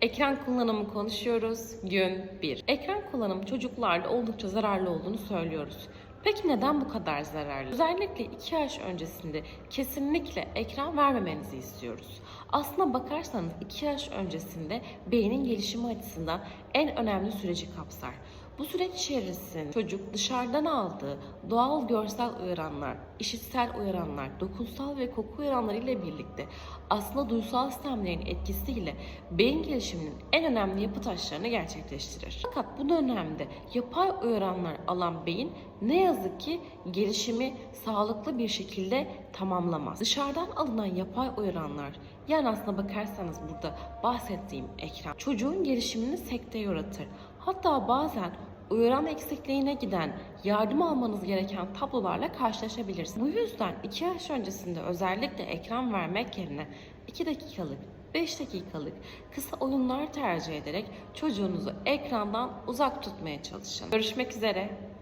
Ekran kullanımı konuşuyoruz. Gün 1. Ekran kullanımı çocuklarda oldukça zararlı olduğunu söylüyoruz. Peki neden bu kadar zararlı? Özellikle 2 yaş öncesinde kesinlikle ekran vermemenizi istiyoruz. Aslına bakarsanız 2 yaş öncesinde beynin gelişimi açısından en önemli süreci kapsar. Bu süreç içerisinde çocuk dışarıdan aldığı doğal görsel uyaranlar, işitsel uyaranlar, dokunsal ve koku uyaranları ile birlikte aslında duysal sistemlerin etkisiyle beyin gelişiminin en önemli yapı taşlarını gerçekleştirir. Fakat bu dönemde yapay uyaranlar alan beyin ne yazık ki gelişimi sağlıklı bir şekilde tamamlamaz. Dışarıdan alınan yapay uyaranlar yani aslına bakarsanız burada bahsettiğim ekran çocuğun gelişimini sekteye uğratır. Hatta bazen uyaran eksikliğine giden, yardım almanız gereken tablolarla karşılaşabilirsiniz. Bu yüzden 2 yaş öncesinde özellikle ekran vermek yerine 2 dakikalık 5 dakikalık kısa oyunlar tercih ederek çocuğunuzu ekrandan uzak tutmaya çalışın. Görüşmek üzere.